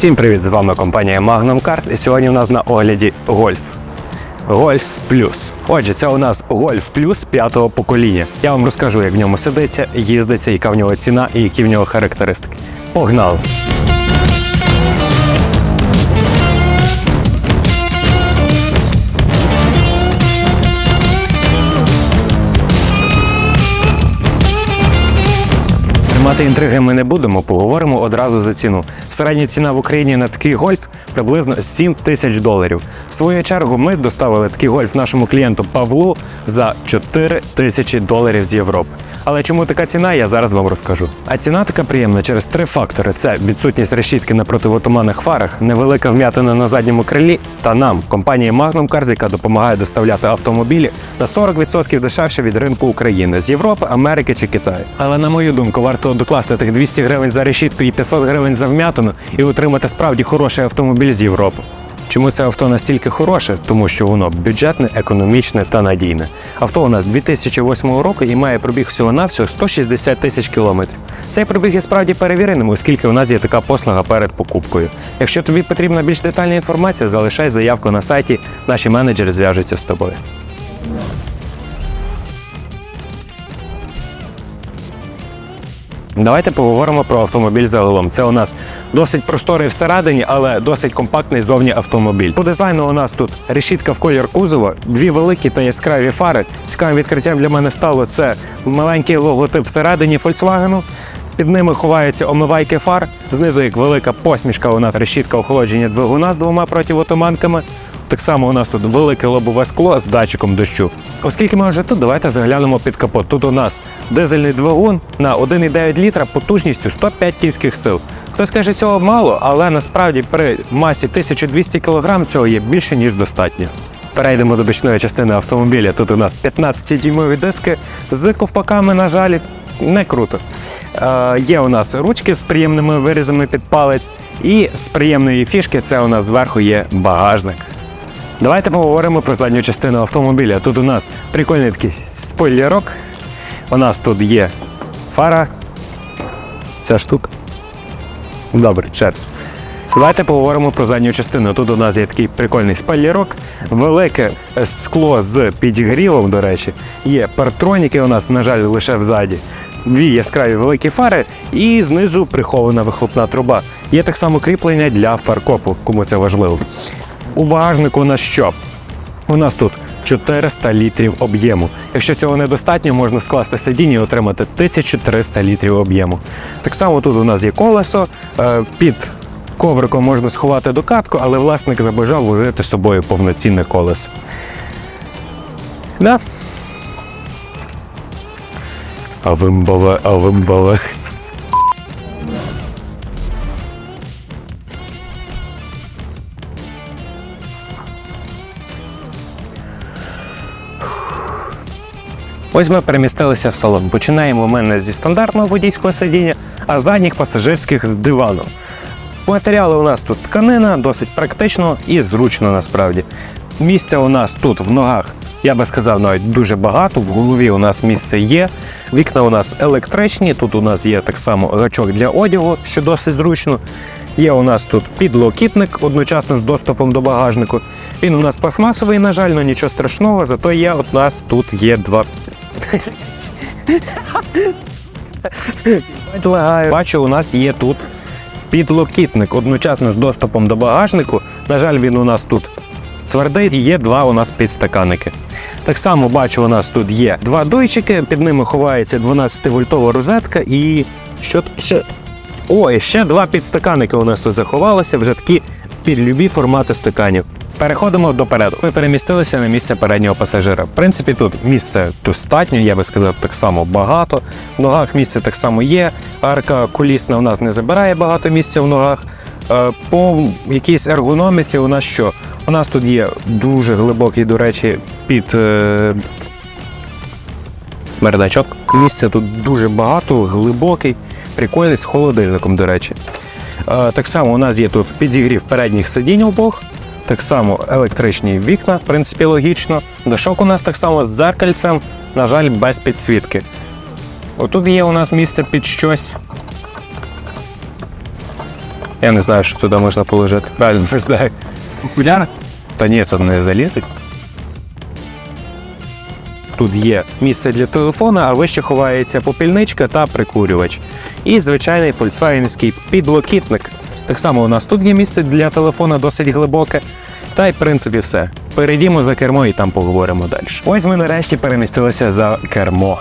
Всім привіт! З вами компанія Magnum Cars і сьогодні у нас на огляді Golf. Golf Plus. Отже, це у нас Golf Plus п'ятого покоління. Я вам розкажу, як в ньому сидиться, їздиться, яка в нього ціна і які в нього характеристики. Погнали! Тримати інтриги ми не будемо, поговоримо одразу за ціну. Середня ціна в Україні на такий гольф приблизно 7 тисяч доларів. В свою чергу ми доставили такий гольф нашому клієнту Павлу за 4 тисячі доларів з Європи. Але чому така ціна, я зараз вам розкажу. А ціна така приємна через три фактори: це відсутність решітки на противотуманних фарах, невелика вм'ятина на задньому крилі, та нам, компанія Magnum Cars, яка допомагає доставляти автомобілі на 40% дешевше від ринку України з Європи, Америки чи Китаю. Але на мою думку, варто докласти тих 200 гривень за решітку і 500 гривень за вм'ятину і отримати справді хороший автомобіль з Європи. Чому це авто настільки хороше? Тому що воно бюджетне, економічне та надійне. Авто у нас 2008 року і має пробіг всього-навсього 160 тисяч кілометрів. Цей пробіг є справді перевіреним, оскільки у нас є така послуга перед покупкою. Якщо тобі потрібна більш детальна інформація, залишай заявку на сайті, наші менеджери зв'яжуться з тобою. Давайте поговоримо про автомобіль загалом. Це у нас досить просторий всередині, але досить компактний зовні автомобіль. По дизайну у нас тут решітка в колір кузова, дві великі та яскраві фари. Цікавим відкриттям для мене стало це маленький логотип всередині Volkswagen. Під ними ховаються омивайки фар. Знизу як велика посмішка. У нас решітка охолодження двигуна з двома противотуманками. Так само у нас тут велике лобове скло з датчиком дощу. Оскільки ми вже тут, давайте заглянемо під капот. Тут у нас дизельний двигун на 1,9 літра потужністю 105 кінських сил. Хтось каже, цього мало, але насправді при масі 1200 кг цього є більше ніж достатньо. Перейдемо до бічної частини автомобіля. Тут у нас 15-дюймові диски з ковпаками, на жаль, не круто. Е, є у нас ручки з приємними вирізами під палець, і з приємної фішки це у нас зверху є багажник. Давайте поговоримо про задню частину автомобіля. Тут у нас прикольний такий спойлерок. У нас тут є фара. Ця штука. Добре, раз. Давайте поговоримо про задню частину. Тут у нас є такий прикольний спойлерок, велике скло з підігрівом, до речі. Є партроніки у нас, на жаль, лише взаді. Дві яскраві великі фари і знизу прихована вихлопна труба. Є так само кріплення для фаркопу, кому це важливо. У багажнику у що? У нас тут 400 літрів об'єму. Якщо цього недостатньо, можна скласти сидіння і отримати 1300 літрів об'єму. Так само тут у нас є колесо. е, Під ковриком можна сховати докатку, але власник забажав возити з собою повноцінне колесо. Да. А вимбове, Ось ми перемістилися в салон. Починаємо ми не зі стандартного водійського сидіння, а задніх пасажирських з дивану. Матеріали у нас тут тканина, досить практично і зручно насправді. Місця у нас тут в ногах, я би сказав, навіть дуже багато. В голові у нас місце є. Вікна у нас електричні. Тут у нас є так само гачок для одягу, що досить зручно. Є у нас тут підлокітник одночасно з доступом до багажнику. Він у нас пластмасовий, на жаль, але нічого страшного, зато є у нас тут є два. Бачу, у нас є тут підлокітник одночасно з доступом до багажнику. На жаль, він у нас тут твердий і є два у нас підстаканники. Так само бачу, у нас тут є два дойчики, під ними ховається 12-вольтова розетка і що ще? О, і ще два підстаканники у нас тут заховалося, вже такі під любі формати стаканів. Переходимо до переду. Ми перемістилися на місце переднього пасажира. В принципі, тут місце достатньо, я би сказав, так само багато. В ногах місце так само є. Арка колісна у нас не забирає багато місця в ногах. Е, По якійсь ергономіці у нас що? У нас тут є дуже глибокий, до речі, під е, бардачок. Місця тут дуже багато, глибокий, прикольний з холодильником, до речі. Е, Так само у нас є тут підігрів передніх сидінь обох. Так само електричні вікна, в принципі, логічно. Дошок у нас так само з зеркальцем, на жаль, без підсвітки. Отут є у нас місце під щось. Я не знаю, що туди можна положити. Правильно не знаю. Окуляри? Та ні, це не залізуть. Тут є місце для телефона, а вище ховається попільничка та прикурювач. І звичайний фольксвагенський підлокітник. Так само у нас тут є місце для телефона досить глибоке. Та й в принципі все. Перейдімо за кермо і там поговоримо далі. Ось ми нарешті перемістилися за кермо.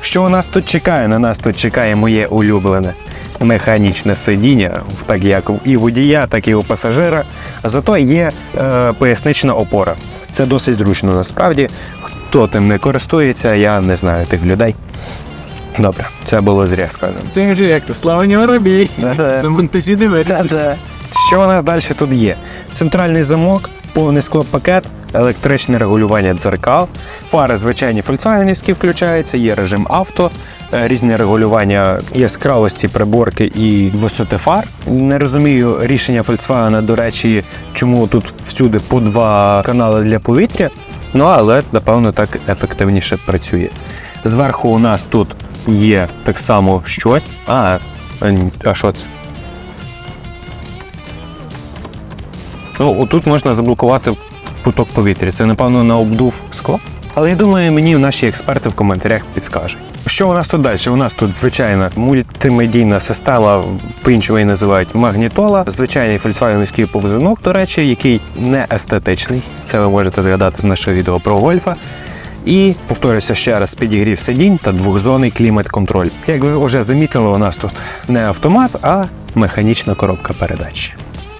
Що у нас тут чекає? На нас тут чекає моє улюблене механічне сидіння, так як і водія, так і у пасажира. Зато є е, пояснична опора. Це досить зручно насправді. Хто тим не користується, я не знаю тих людей. Добре, це було зря сказано. Це вже як то слава не воробій. Монтажі дивиться. Що у нас далі тут є? Центральний замок, повний склопакет, електричне регулювання дзеркал, фари звичайні фольксвагенівські включаються, є режим авто, е, різне регулювання яскравості приборки і висоти фар. Не розумію рішення Volkswagen, до речі, чому тут всюди по два канали для повітря. Ну але напевно так ефективніше працює. Зверху у нас тут є так само щось. А, а що це? Ну, отут можна заблокувати поток повітря. Це, напевно, на обдув скла. Але я думаю, мені наші експерти в коментарях підскажуть. Що у нас тут далі? У нас тут звичайна мультимедійна система, по-іншому її називають магнітола, звичайний фольксвагенівський повзунок, до речі, який не естетичний. Це ви можете згадати з нашого відео про гольфа. І повторюся ще раз: підігрів сидінь та двохзонний клімат-контроль. Як ви вже замітили, у нас тут не автомат, а механічна коробка передач.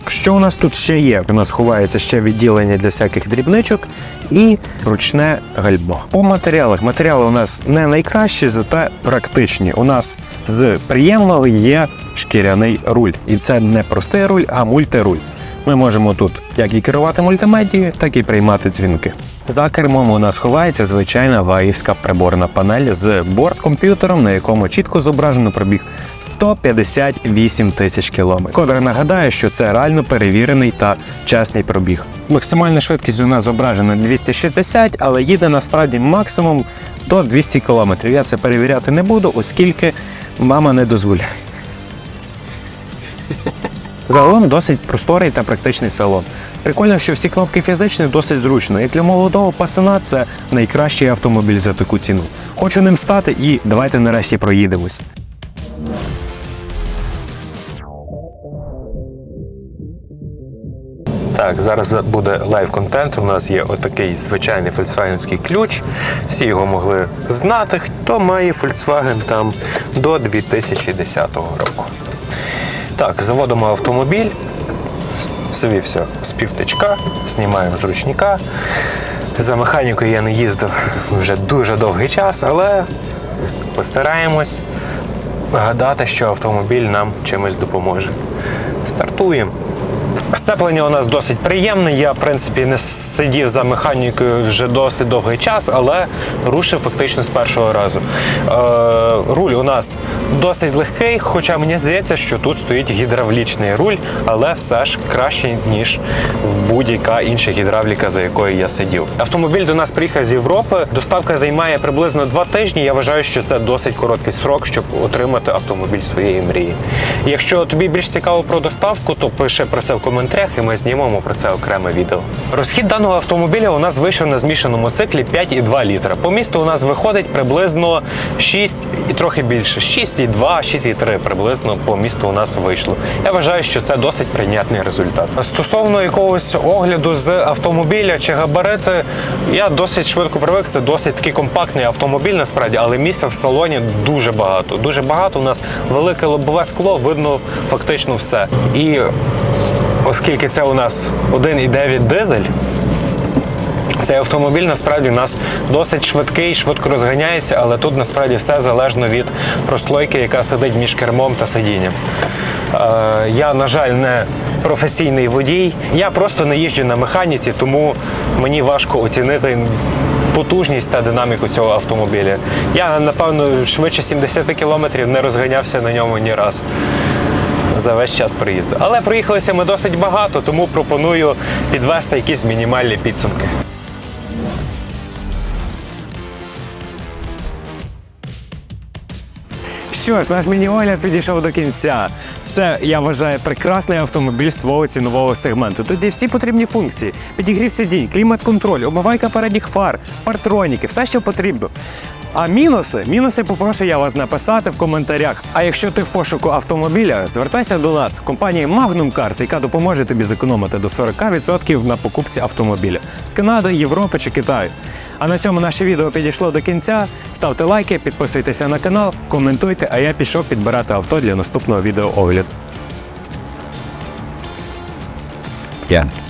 Що у нас тут ще є? У нас ховається ще відділення для всяких дрібничок і ручне гальмо. По матеріалах матеріали у нас не найкращі, зате практичні. У нас з приємного є шкіряний руль. І це не простий руль, а мультируль. Ми можемо тут як і керувати мультимедією, так і приймати дзвінки. За кермом у нас ховається звичайна ваївська приборна панель з борт-комп'ютером, на якому чітко зображено пробіг 158 тисяч кілометрів. Кодер нагадає, що це реально перевірений та чесний пробіг. Максимальна швидкість у нас зображена 260, але їде насправді максимум до 200 кілометрів. Я це перевіряти не буду, оскільки мама не дозволяє. Загалом досить просторий та практичний салон. Прикольно, що всі кнопки фізичні досить зручно. Як для молодого пацана, це найкращий автомобіль за таку ціну. Хочу ним стати і давайте нарешті проїдемось. Так, зараз буде лайв-контент. У нас є отакий звичайний фольксвагенський ключ. Всі його могли знати, хто має Volkswagen там до 2010 року. Так, заводимо автомобіль, все з півтичка, знімаємо з ручника. За механікою я не їздив вже дуже довгий час, але постараємось гадати, що автомобіль нам чимось допоможе. Стартуємо. Сцеплення у нас досить приємне. Я, в принципі, не сидів за механікою вже досить довгий час, але рушив фактично з першого разу. Е, руль у нас досить легкий, хоча мені здається, що тут стоїть гідравлічний руль, але все ж краще, ніж в будь-яка інша гідравліка, за якою я сидів. Автомобіль до нас приїхав з Європи. Доставка займає приблизно два тижні. Я вважаю, що це досить короткий срок, щоб отримати автомобіль своєї мрії. Якщо тобі більш цікаво про доставку, то пиши про це в коментарях, і ми знімемо про це окреме відео. Розхід даного автомобіля у нас вийшов на змішаному циклі 5,2 літра. По місту у нас виходить приблизно 6 і трохи більше. 6,2, 6,3 приблизно по місту у нас вийшло. Я вважаю, що це досить прийнятний результат. Стосовно якогось огляду з автомобіля чи габарити, я досить швидко привик. Це досить такий компактний автомобіль, насправді, але місця в салоні дуже багато. Дуже багато. У нас велике лобове скло, видно фактично все. І оскільки це у нас 1,9 дизель. Цей автомобіль насправді у нас досить швидкий, швидко розганяється, але тут насправді все залежно від прослойки, яка сидить між кермом та сидінням. Е, я, на жаль, не професійний водій. Я просто не їжджу на механіці, тому мені важко оцінити потужність та динаміку цього автомобіля. Я, напевно, швидше 70 кілометрів не розганявся на ньому ні разу за весь час приїзду. Але проїхалися ми досить багато, тому пропоную підвести якісь мінімальні підсумки. що ж, наш міні-огляд підійшов до кінця. Це, я вважаю, прекрасний автомобіль свого цінового сегменту. Тут є всі потрібні функції: підігрів сидінь, клімат-контроль, обмивайка передніх фар, партроніки, все, що потрібно. А мінуси? Мінуси попрошу я вас написати в коментарях. А якщо ти в пошуку автомобіля, звертайся до нас, компанії Magnum Cars, яка допоможе тобі зекономити до 40% на покупці автомобіля з Канади, Європи чи Китаю. А на цьому наше відео підійшло до кінця. Ставте лайки, підписуйтеся на канал, коментуйте, а я пішов підбирати авто для наступного відеоогляду. Yeah.